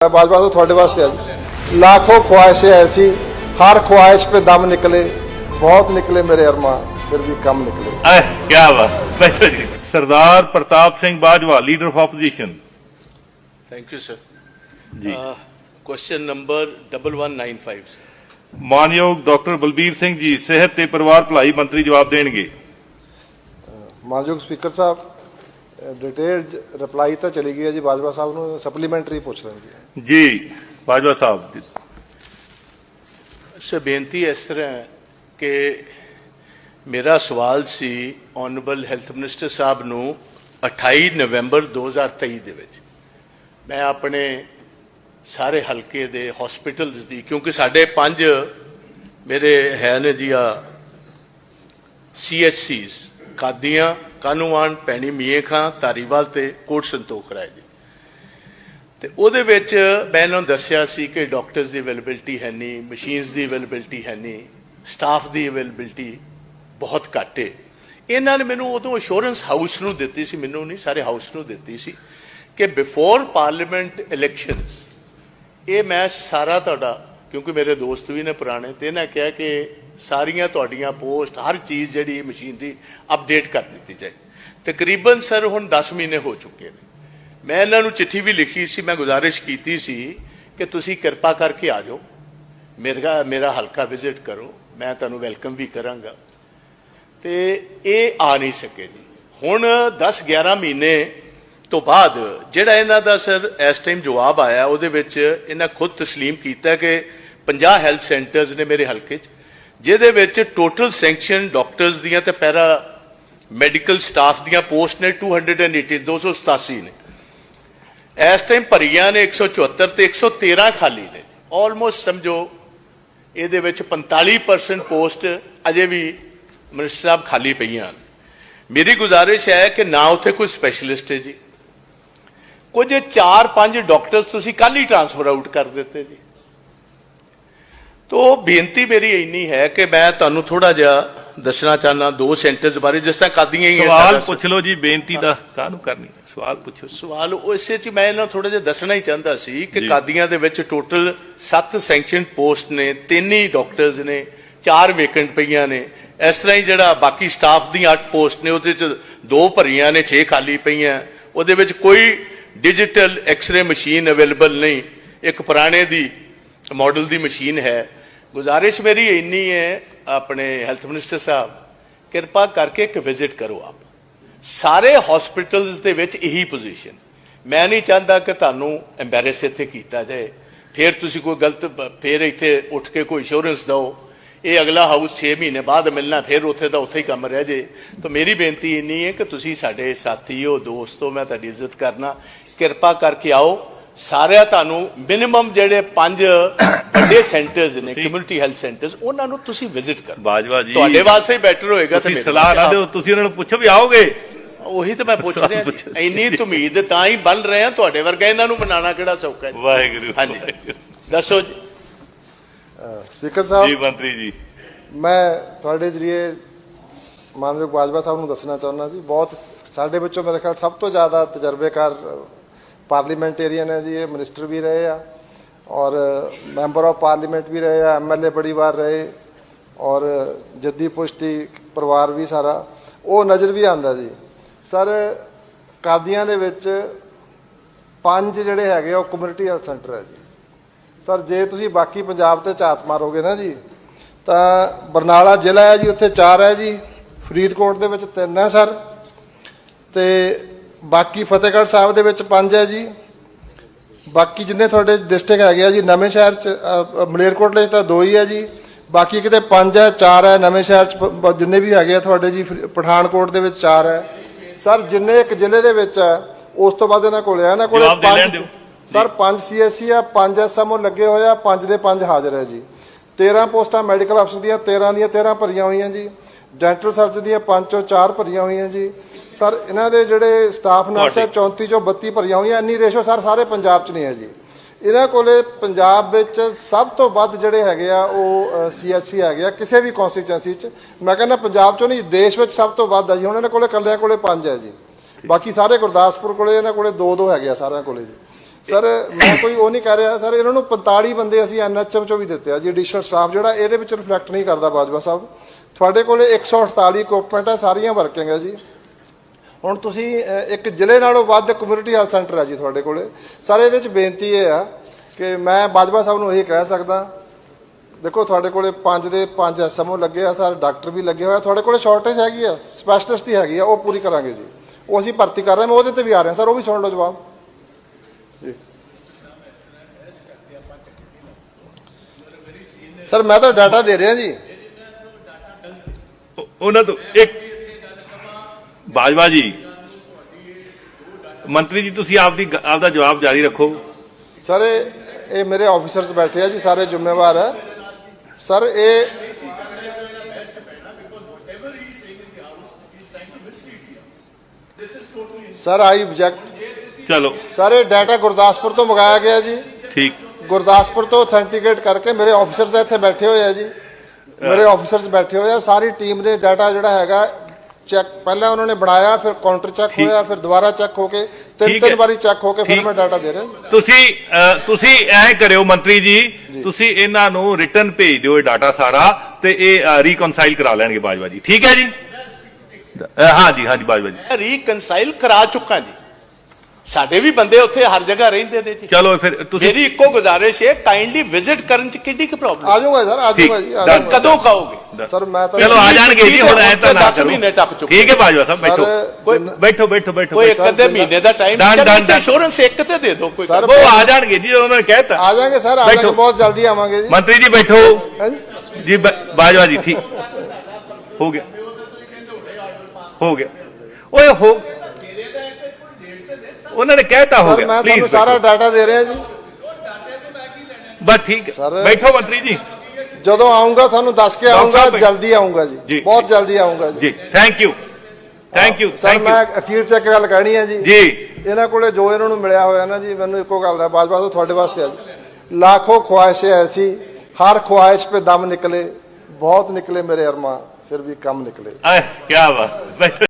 बाल बाल थोड़े वास्ते आज लाखों ख्वाहिशें ऐसी हर ख्वाहिश पे दम निकले बहुत निकले मेरे अरमा फिर भी कम निकले। आए, क्या बात Sardar Pratap Singh Bajwa leader of opposition thank you sir question number double one nine five मानयोग doctor Balbir Singh ji सेहत परिवार भलाई मंत्री जवाब देंगे मानयोग स्पीकर साहब ਡਿਟੇਲਡ ਰਿਪਲਾਈ ਤਾਂ ਚਲੀ ਗਈ ਹੈ ਜੀ ਬਾਜਵਾ ਸਾਹਿਬ ਨੂੰ ਸਪਲੀਮੈਂਟਰੀ ਪੁੱਛ ਲੈਣ ਜੀ ਜੀ ਬਾਜਵਾ ਸਾਹਿਬ ਜੀ। ਸਰ ਬੇਨਤੀ ਇਸ ਤਰ੍ਹਾਂ ਹੈ ਕਿ ਮੇਰਾ ਸਵਾਲ ਸੀ ਆਨਰੇਬਲ ਹੈਲਥ ਮਿਨਿਸਟਰ ਸਾਹਿਬ ਨੂੰ 28 ਨਵੰਬਰ 2023 ਦੇ ਵਿੱਚ ਮੈਂ ਆਪਣੇ ਸਾਰੇ ਹਲਕੇ ਦੇ ਹਸਪੀਟਲਸ ਦੀ ਕਿਉਂਕਿ ਸਾਡੇ ਪੰਜ ਮੇਰੇ ਹੈ ਨੇ ਜੀ ਆ ਸੀਐਚਸੀਸ ਕਾਦੀਆਂ ਕਾਨੂੰਵਾਨ ਪੈਣੀ ਮੀਏ ਖਾਂ ਧਾਰੀਵਾਲ ਤੇ ਕੋਟ ਸੰਤੋਖ ਰਾਏ ਜੀ ਤੇ ਉਹਦੇ ਵਿੱਚ ਮੈਂ ਇਹਨਾਂ ਨੂੰ ਦੱਸਿਆ ਸੀ ਕਿ ਡਾਕਟਰਸ ਦੀ ਅਵੇਲੇਬਿਲਟੀ ਹੈ ਨਹੀਂ ਮਸ਼ੀਨਸ ਦੀ ਅਵੇਲੇਬਿਲਟੀ ਹੈ ਨਹੀਂ ਸਟਾਫ ਦੀ ਅਵੇਲੇਬਿਲਟੀ ਬਹੁਤ ਘੱਟ ਹੈ ਇਹਨਾਂ ਨੇ ਮੈਨੂੰ ਉਦੋਂ ਅਸ਼ੋਰੈਂਸ ਹਾਊਸ ਨੂੰ ਦਿੱਤੀ ਸੀ ਮੈਨੂੰ ਨਹੀਂ ਸਾਰੇ ਹਾਊਸ ਨੂੰ ਦਿੱਤੀ ਸੀ ਕਿ ਬਿਫੋਰ ਪਾਰਲੀਮੈਂਟ ਇਲੈਕਸ਼ਨਸ ਇਹ ਮੈਂ ਸਾਰਾ ਤੁਹਾਡਾ ਕਿਉਂਕਿ ਮੇਰੇ ਦੋਸਤ ਵੀ ਨੇ ਪੁਰਾਣੇ ਤੇ ਇਹਨਾਂ ਕਿਹਾ ਕਿ ਸਾਰੀਆਂ ਤੁਹਾਡੀਆਂ ਪੋਸਟ ਹਰ ਚੀਜ਼ ਜਿਹੜੀ ਮਸ਼ੀਨਰੀ ਅਪਡੇਟ ਕਰ ਦਿੱਤੀ ਜਾਏ ਤਕਰੀਬਨ ਸਰ ਹੁਣ 10 ਮਹੀਨੇ ਹੋ ਚੁੱਕੇ ਨੇ ਮੈਂ ਇਹਨਾਂ ਨੂੰ ਚਿੱਠੀ ਵੀ ਲਿਖੀ ਸੀ ਮੈਂ ਗੁਜ਼ਾਰਿਸ਼ ਕੀਤੀ ਸੀ ਕਿ ਤੁਸੀਂ ਕਿਰਪਾ ਕਰਕੇ ਆ ਜਾਓ ਮੇਰਾ ਮੇਰਾ ਹਲਕਾ ਵਿਜ਼ਿਟ ਕਰੋ ਮੈਂ ਤੁਹਾਨੂੰ ਵੈਲਕਮ ਵੀ ਕਰਾਂਗਾ ਤੇ ਇਹ ਆ ਨਹੀਂ ਸਕੇ ਜੀ ਹੁਣ 10 11 ਮਹੀਨੇ ਤੋਂ ਬਾਅਦ ਜਿਹੜਾ ਇਹਨਾਂ ਦਾ ਸਰ ਇਸ ਟਾਈਮ ਜਵਾਬ ਆਇਆ ਉਹਦੇ ਵਿੱਚ ਇਹਨਾਂ ਖੁਦ تسلیم ਕੀਤਾ ਕਿ 50 ਹੈਲਥ ਸੈਂਟਰਸ ਨੇ ਮੇਰੇ ਹਲਕੇ 'ਚ ਜਿਹਦੇ ਵਿੱਚ ਟੋਟਲ ਸੈਂਕਸ਼ਨ ਡਾਕਟਰਸ ਦੀਆਂ ਤੇ ਪੈਰਾ ਮੈਡੀਕਲ ਸਟਾਫ ਦੀਆਂ ਪੋਸਟ ਨੇ 280 287 ਨੇ। ਇਸ ਟਾਈਮ ਭਰੀਆਂ ਨੇ 174 ਤੇ 113 ਖਾਲੀ ਨੇ। ਆਲਮੋਸਟ ਸਮਝੋ, ਇਹਦੇ ਵਿੱਚ 45% ਪੋਸਟ ਅਜੇ ਵੀ ਮਿਨਿਸਟਰ ਸਾਹਿਬ ਖਾਲੀ ਪਈਆਂ ਹਨ। ਮੇਰੀ ਗੁਜ਼ਾਰਿਸ਼ ਹੈ ਕਿ ਨਾ ਉੱਥੇ ਕੋਈ ਸਪੈਸ਼ਲਿਸਟ ਹੈ ਜੀ। ਕੁਝ 4-5 ਡਾਕਟਰਸ ਤੁਸੀਂ ਕੱਲ ਹੀ ਟ੍ਰਾਂਸਫਰ ਆਊਟ ਕਰ ਦਿੱਤੇ ਜੀ। ਤੋ ਬੇਨਤੀ ਮੇਰੀ ਇੰਨੀ ਹੈ ਕਿ ਮੈਂ ਤੁਹਾਨੂੰ ਥੋੜਾ ਜਿਹਾ ਦੱਸਣਾ ਚਾਹਨਾ ਦੋ ਸੈਂਟਰਸ ਬਾਰੇ ਜਿਸ ਤਰ੍ਹਾਂ ਕਾਦੀਆਂ ਹੀ ਸਵਾਲ ਪੁੱਛ ਲਓ ਜੀ ਬੇਨਤੀ ਦਾ ਕਾਹਨੂੰ ਕਰਨੀ? ਸਵਾਲ ਪੁੱਛੋ। ਸਵਾਲ ਉਸੇ ਚ ਮੈਂ ਇਹਨਾਂ ਥੋੜਾ ਜਿਹਾ ਦੱਸਣਾ ਹੀ ਚਾਹੁੰਦਾ ਸੀ ਕਿ। ਕਾਦੀਆਂ ਦੇ ਵਿੱਚ ਟੋਟਲ 7 ਸੈਂਕਸ਼ਨ ਪੋਸਟ ਨੇ ਤਿੰਨ ਹੀ ਡਾਕਟਰਸ ਨੇ ਚਾਰ ਵੇਕੈਂਟ ਪਈਆਂ ਨੇ। ਇਸ ਤਰ੍ਹਾਂ ਹੀ ਜਿਹੜਾ ਬਾਕੀ ਸਟਾਫ ਦੀਆਂ 8 ਪੋਸਟ ਨੇ ਉਹਦੇ ਚ ਦੋ ਭਰੀਆਂ ਨੇ 6 ਖਾਲੀ ਪਈਆਂ। ਉਹਦੇ ਵਿੱਚ ਕੋਈ ਡਿਜੀਟਲ ਐਕਸ-ਰੇ ਮਸ਼ੀਨ ਅਵੇਲੇਬਲ ਨਹੀਂ। ਇੱਕ ਪੁਰਾਣੇ ਦੀ ਮਾਡਲ ਦੀ ਮਸ਼ੀਨ ਹੈ। ਗੁਜ਼ਾਰਿਸ਼ ਮੇਰੀ ਇੰਨੀ ਹੈ, ਆਪਣੇ ਹੈਲਥ ਮਿਨਿਸਟਰ ਸਾਹਿਬ, ਕਿਰਪਾ ਕਰਕੇ ਇੱਕ ਵਿਜ਼ਿਟ ਕਰੋ ਆਪ। ਸਾਰੇ ਹਸਪੀਟਲਸ ਦੇ ਵਿੱਚ ਇਹੀ ਪੋਜੀਸ਼ਨ ਮੈਂ ਨਹੀਂ ਚਾਹੁੰਦਾ ਕਿ ਤੁਹਾਨੂੰ ਐਮਬੈਰੈਸ ਇੱਥੇ ਕੀਤਾ ਜਾਏ। ਫਿਰ ਤੁਸੀਂ ਕੋਈ ਗਲਤ, ਫਿਰ ਇੱਥੇ ਉੱਠ ਕੇ ਕੋਈ ਇੰਸ਼ੋਰੈਂਸ ਦਿਓ। ਇਹ ਅਗਲਾ ਹਾਊਸ 6 ਮਹੀਨੇ ਬਾਅਦ ਮਿਲਣਾ, ਫਿਰ ਉੱਥੇ ਦਾ ਉੱਥੇ ਹੀ ਕੰਮ ਰਹਿ ਜੇ। ਤਾਂ ਮੇਰੀ ਬੇਨਤੀ ਇੰਨੀ ਹੈ ਕਿ ਤੁਸੀਂ ਸਾਡੇ ਸਾਥੀ ਹੋ ਦੋਸਤੋ, ਮੈਂ ਤੁਹਾਡੀ ਇੱਜ਼ਤ ਕਰਨਾ। ਕਿਰਪਾ ਕਰਕੇ ਆਓ। ਸਾਰਿਆਂ ਤੁਹਾਨੂੰ ਮਿਨੀਮਮ ਜਿਹੜੇ ਪੰਜ ਵੱਡੇ ਸੈਂਟਰਸ ਨੇ ਕਮਿਊਨਿਟੀ ਹੈਲਥ ਸੈਂਟਰਸ ਉਹਨਾਂ ਨੂੰ ਤੁਸੀਂ ਵਿਜ਼ਿਟ ਕਰੋ। ਬਾਜਵਾ ਜੀ ਤੁਹਾਡੇ ਵਾਸਤੇ ਬੈਟਰ ਹੋਏਗਾ ਤੇ ਤੁਸੀਂ ਸਲਾਹ ਨਾ ਦਿਓ ਤੁਸੀਂ ਉਹਨਾਂ ਨੂੰ ਪੁੱਛੋ ਵੀ ਆਓਗੇ। ਉਹੀ ਤਾਂ ਮੈਂ ਪੁੱਛ ਰਿਹਾ। ਇੰਨੀ ਉਮੀਦ ਤਾਂ ਹੀ ਬਣ ਰਹੇ ਆ ਤੁਹਾਡੇ ਵਰਗਾ ਇਹਨਾਂ ਨੂੰ ਬਣਾਉਣਾ ਕਿਹੜਾ ਸੌਖਾ ਹੈ? ਵਾਹਿਗੁਰੂ ਹਾਂਜੀ। ਦੱਸੋ ਜੀ। ਸਪੀਕਰ ਜੀ ਸਾਹਿਬ ਮੰਤਰੀ ਜੀ। ਮੈਂ ਤੁਹਾਡੇ ਜਰੀਏ ਮਾਨਯੋਗ ਬਾਜਵਾ ਸਾਹਿਬ ਨੂੰ ਦੱਸਣਾ ਚਾਹੁੰਦਾ ਜੀ ਬਹੁਤ ਸਾਡੇ ਵਿੱਚੋਂ ਮੇਰੇ ਖਿਆਲ ਸਭ ਤੋਂ ਜ਼ਿਆਦਾ ਤਜਰਬੇਕਾਰ ਪਾਰਲੀਮੈਂਟੇਰੀਅਨ ਹੈ ਜੀ, ਇਹ ਮਿਨਿਸਟਰ ਵੀ ਰਹੇ ਆ ਔਰ ਮੈਂਬਰ ਆਫ ਪਾਰਲੀਮੈਂਟ ਵੀ ਰਹੇ ਆ ਐਮਐਲਏ ਬੜੀ ਵਾਰ ਰਹੇ ਔਰ ਜੱਦੀ ਪੁਸ਼ਤੀ ਪਰਿਵਾਰ ਵੀ ਸਾਰਾ, ਉਹ ਨਜ਼ਰ ਵੀ ਆਂਦਾ ਜੀ। ਸਰ, ਕਾਦੀਆਂ ਦੇ ਵਿੱਚ ਪੰਜ ਜਿਹੜੇ ਹੈਗੇ ਆ, ਉਹ ਕਮਿਊਨਿਟੀ ਹੈਲਥ ਸੈਂਟਰ ਹੈ ਜੀ। ਸਰ, ਜੇ ਤੁਸੀਂ ਬਾਕੀ ਪੰਜਾਬ ਤੇ ਝਾਤ ਮਾਰੋਗੇ ਨਾ ਜੀ, ਤਾਂ ਬਰਨਾਲਾ ਜ਼ਿਲ੍ਹਾ ਹੈ ਜੀ, ਉੱਥੇ ਚਾਰ ਹੈ ਜੀ, ਫਰੀਦਕੋਟ ਦੇ ਵਿੱਚ ਤਿੰਨ ਹੈ ਸਰ, ਤੇ ਬਾਕੀ ਫਤਿਹਗੜ੍ਹ ਸਾਹਿਬ ਦੇ ਵਿੱਚ 5 ਹੈ ਜੀ। ਬਾਕੀ ਜਿੰਨੇ ਤੁਹਾਡੇ ਡਿਸਟ੍ਰਿਕਟ ਹੈਗੇ ਆ ਜੀ ਨਵੇਂ ਸ਼ਹਿਰ ਚ ਅ, ਅ, ਮਲੇਰਕੋਟਲੇ ਚ ਤਾਂ 2 ਹੀ ਹੈ ਜੀ। ਬਾਕੀ ਕਿਤੇ 5 ਹੈ 4 ਹੈ ਨਵੇਂ ਸ਼ਹਿਰ ਚ ਪ- ਬ- ਜਿੰਨੇ ਵੀ ਹੈਗੇ ਆ ਤੁਹਾਡੇ ਜੀ ਫਰੀ- ਪਠਾਨਕੋਟ ਦੇ ਵਿੱਚ 4 ਹੈ। ਸਰ ਜਿੰਨੇ ਇੱਕ ਜ਼ਿਲ੍ਹੇ ਦੇ ਵਿੱਚ ਹੈ ਉਸ ਤੋਂ ਬਾਅਦ ਇਹਨਾਂ ਕੋਲੇ ਆ ਇਹਨਾਂ ਕੋਲੇ ਜਵਾਬ ਦੇ ਲੈਣ ਪੰਜ ਦਿਓ। ਸਰ 5 ਸੀਐਸਸੀ ਆ 5 ਐਸਐਮਓ ਲੱਗੇ ਹੋਏ ਆ 5 ਦੇ 5 ਹਾਜ਼ਰ ਹੈ ਜੀ। 13 ਪੋਸਟਾਂ ਮੈਡੀਕਲ ਅਫਸਰ ਦੀਆਂ 13 ਦੀਆਂ 13 ਭਰੀਆਂ ਹੋਈਆਂ ਜੀ। ਡੈਂਟਲ ਸਰਜਨ ਦੀਆਂ 5 ਚੋਂ 4 ਭਰੀਆਂ ਹੋਈਆਂ ਜੀ। ਸਰ ਇਹਨਾਂ ਦੇ ਜਿਹੜੇ ਸਟਾਫ ਨਰਸ ਹੈ 34 ਚੋਂ 32 ਭਰੀਆਂ ਹੋਈਆਂ ਇੰਨੀ ਰੇਸ਼ੋ ਸਰ ਸਾਰੇ ਪੰਜਾਬ 'ਚ ਨਹੀਂ ਹੈ ਜੀ। ਇਹਨਾਂ ਕੋਲੇ ਪੰਜਾਬ ਵਿੱਚ ਸਭ ਤੋਂ ਵੱਧ ਜਿਹੜੇ ਹੈਗੇ ਆ ਉਹ ਸੀਐਚਸੀ ਹੈਗੇ ਆ ਕਿਸੇ ਵੀ ਕਨਸਟੀਚੁਐਂਸੀ 'ਚ। ਮੈਂ ਕਹਿੰਦਾ ਪੰਜਾਬ 'ਚੋਂ ਨਹੀਂ ਦੇਸ਼ ਵਿੱਚ ਸਭ ਤੋਂ ਵੱਧ ਹੈ ਜੀ। ਹੁਣ ਇਹਨਾਂ ਕੋਲੇ ਕੱਲਿਆਂ ਕੋਲੇ 5 ਹੈ ਜੀ। ਬਾਕੀ ਸਾਰੇ ਗੁਰਦਾਸਪੁਰ ਕੋਲੇ ਇਹਨਾਂ ਕੋਲੇ 2 2 ਹੈਗੇ ਆ ਸਾਰਿਆਂ ਕੋਲੇ ਜੀ। ਸਰ ਮੈਂ ਕੋਈ ਉਹ ਨਹੀਂ ਕਰ ਰਿਹਾ। ਸਰ ਇਹਨਾਂ ਨੂੰ 45 ਬੰਦੇ ਅਸੀਂ ਐਨਐਚਐਮ ਚੋਂ ਵੀ ਦਿੱਤੇ ਆ ਜੀ ਐਡੀਸ਼ਨਲ ਸਟਾਫ ਜਿਹੜਾ ਇਹਦੇ ਵਿੱਚ ਰਿਫਲੈਕਟ ਨਹੀਂ ਕਰਦਾ ਬਾਜਵਾ ਸਾਹਿਬ। ਤੁਹਾਡੇ ਕੋਲੇ 148 ਇਕਵਿਪਮੈਂਟ ਆ, ਸਾਰੀਆਂ ਵਰਕਿੰਗ ਹੈ ਜੀ। ਹੁਣ ਤੁਸੀਂ ਇੱਕ ਜ਼ਿਲ੍ਹੇ ਨਾਲੋਂ ਵੱਧ ਕਮਿਊਨਿਟੀ ਹੈਲਥ ਸੈਂਟਰ ਹੈ ਜੀ ਤੁਹਾਡੇ ਕੋਲੇ। ਸਰ ਇਹਦੇ ਵਿੱਚ ਬੇਨਤੀ ਇਹ ਆ ਕਿ ਮੈਂ ਬਾਜਵਾ ਸਾਹਿਬ ਨੂੰ ਇਹੀ ਕਹਿ ਸਕਦਾ, ਦੇਖੋ ਤੁਹਾਡੇ ਕੋਲੇ 5 ਦੇ 5 ਐਸਐਮਓ ਲੱਗੇ ਆ, ਸਰ ਡਾਕਟਰ ਵੀ ਲੱਗੇ ਹੋਏ ਆ। ਤੁਹਾਡੇ ਕੋਲੇ ਸ਼ਾਰਟੇਜ ਹੈਗੀ ਆ ਸਪੈਸ਼ਲਿਸਟ ਹੀ ਹੈਗੀ ਆ, ਉਹ ਪੂਰੀ ਕਰਾਂਗੇ ਜੀ। ਉਹ ਅਸੀਂ ਭਰਤੀ ਕਰ ਰਹੇ ਮੈਂ ਉਹਦੇ ਤੇ ਵੀ ਆ ਰਿਹਾ, ਸਰ, ਉਹ ਵੀ ਸੁਣ ਲਓ ਜਵਾਬ। ਜੀ। ਸਰ, ਮੈਂ ਤਾਂ ਡਾਟਾ ਦੇ ਰਿਹਾ ਜੀ। ਉਹਨਾਂ ਤੋਂ ਇੱਕ ਬਾਜਵਾ ਜੀ। ਮੰਤਰੀ ਜੀ ਤੁਸੀਂ ਆਪਦੀ ਆਪਦਾ ਜਵਾਬ ਜਾਰੀ ਰੱਖੋ। ਸਰ ਇਹ ਮੇਰੇ ਆਫੀਸਰਸ ਬੈਠੇ ਆ ਜੀ ਸਾਰੇ ਜ਼ਿੰਮੇਵਾਰ। ਹੈ ਸਰ ਇਹ ਸਰ ਆਈ ਆਬਜੈਕਟ ਚਲੋ। ਸਰ ਇਹ ਡਾਟਾ ਗੁਰਦਾਸਪੁਰ ਤੋਂ ਮੰਗਾਇਆ ਗਿਆ ਜੀ। ਠੀਕ। ਗੁਰਦਾਸਪੁਰ ਤੋਂ ਅਥੈਂਟੀਕੇਟ ਕਰਕੇ ਮੇਰੇ ਆਫੀਸਰਸ ਇੱਥੇ ਬੈਠੇ ਹੋਏ ਆ ਜੀ। ਮੇਰੇ ਆਫੀਸਰਸ ਬੈਠੇ ਹੋਏ ਆ ਸਾਰੀ ਟੀਮ ਨੇ ਡਾਟਾ ਜਿਹੜਾ ਹੈਗਾ ਚੈੱਕ ਪਹਿਲਾਂ ਉਹਨਾਂ ਨੇ ਬਣਾਇਆ ਫਿਰ ਕਾਊਂਟਰ ਚੈੱਕ। ਹੋਇਆ ਫਿਰ ਦੁਬਾਰਾ ਚੈੱਕ ਹੋ ਕੇ ਤਿੰਨ ਤਿੰਨ। ਵਾਰੀ ਚੈੱਕ ਹੋ ਕੇ ਫਿਰ। ਮੈਂ ਡਾਟਾ ਦੇ ਰਿਹਾ ਤੁਸੀਂ ਤੁਸੀਂ ਐ ਕਰਿਓ ਮੰਤਰੀ ਜੀ ਤੁਸੀਂ ਇਹਨਾਂ ਨੂੰ ਰਿਟਰਨ ਭੇਜ ਦਿਓ ਇਹ ਡਾਟਾ ਸਾਰਾ ਤੇ ਇਹ ਰੀਕਨਸਾਈਲ ਕਰਾ ਲੈਣਗੇ ਬਾਜਵਾ ਜੀ ਠੀਕ ਹੈ ਜੀ ਹਾਂ ਜੀ ਹਾਂ ਜੀ ਬਾਜਵਾ ਜੀ ਰੀਕਨਸਾਈਲ ਕਰਾ ਚੁੱਕਾ ਜੀ ਸਾਡੇ ਵੀ ਬੰਦੇ ਉੱਥੇ ਹਰ ਜਗ੍ਹਾ ਰਹਿੰਦੇ ਨੇ ਜੀ। ਚਲੋ ਫਿਰ ਤੁਸੀਂ ਮੇਰੀ ਇੱਕੋ ਗੁਜ਼ਾਰਿਸ਼ ਹੈ ਕਾਈਂਡਲੀ ਵਿਜ਼ਿਟ ਕਰਨ ਚ ਕਿੱਡੀ ਕੁ ਪ੍ਰੋਬਲਮ ਆ ਜਾਊਗਾ ਸਰ ਆ ਜਾਊਗਾ ਜੀ ਆ ਠੀਕ। ਜਾਊਗਾ। ਕਦੋਂ ਕਹੋਗੇ? ਸਰ ਮੈਂ ਤਾਂ ਚਲੋ ਆ ਜਾਣਗੇ ਜੀ ਹੁਣ ਐ ਤਾਂ ਨਾ ਦਸ ਮਹੀਨੇ ਟੱਪ ਕਰੋ ਚੁੱਕੇ। ਠੀਕ ਹੈ ਬਾਜਵਾ ਸਾਹਿਬ ਬੈਠੋ। ਕੋਈ- ਬੈਠੋ ਬੈਠੋ ਬੈਠੋ ਕੋਈ ਇੱਕ। ਅੱਧੇ ਮਹੀਨੇ ਦਾ time done, done, done. Insurance ਇੱਕ ਤੇ ਦੇ ਦਿਓ ਕੋਈ ਸਰ, ਉਹ ਆ ਜਾਣਗੇ ਜੀ ਉਹਨਾਂ ਨੇ ਕਹਿਤਾ। ਆ ਜਾਾਂਗੇ ਸਰ ਆ ਬੈਠੋ। ਜਾਾਂਗੇ ਬਹੁਤ ਜਲਦੀ ਆਵਾਂਗੇ ਜੀ। ਮੰਤਰੀ ਜੀ ਬੈਠੋ। ਜੀ? ਜੀ ਬ- ਬਾਜਵਾ ਜੀ ਠੀਕ। ਹੋ ਗਿਆ। ਹੋ ਗਿਆ। ਓਏ ਹੋ ਉਹਨਾਂ ਨੇ ਕਹਿਤਾ ਹੋ ਗਿਆ। ਮੈਂ ਤੁਹਾਨੂੰ ਸਾਰਾ ਡਾਟਾ ਦੇ ਰਿਹਾ ਜੀ। ਬਸ ਠੀਕ ਬੈਠੋ ਮੰਤਰੀ ਜੀ। ਜਦੋਂ ਆਉਂਗਾ ਤੁਹਾਨੂੰ ਦੱਸ ਕੇ ਆਉਂਗਾ ਜਲਦੀ ਆਉਂਗਾ ਜੀ। ਬਹੁਤ ਜਲਦੀ ਆਉਂਗਾ ਜੀ। Thank you thank you sir ਮੈਂ ਅਖੀਰ ਚ ਇੱਕ ਗੱਲ ਕਹਿਣੀ ਹੈ ਜੀ। ਜੀ। ਇਹਨਾਂ ਕੋਲੇ ਜੋ ਇਹਨਾਂ ਨੂੰ ਮਿਲਿਆ ਹੋਇਆ ਨਾ ਜੀ ਮੈਨੂੰ ਇੱਕੋ ਗੱਲ ਦਾ ਬਾਜਵਾ ਤੋਂ ਤੁਹਾਡੇ ਵਾਸਤੇ ਅੱਜ ਲੱਖੋ ਖੁਆਇਸ਼ੇ ਐਸੀ ਹਰ ਖੁਆਇਸ਼ 'ਤੇ ਦਮ ਨਿਕਲੇ ਬਹੁਤ ਨਿਕਲੇ ਮੇਰੇ ਅਰਮਾ ਫਿਰ ਵੀ ਕੰਮ ਨਿਕਲੇ। ਆਏ ਕੀ ਬਾਤ।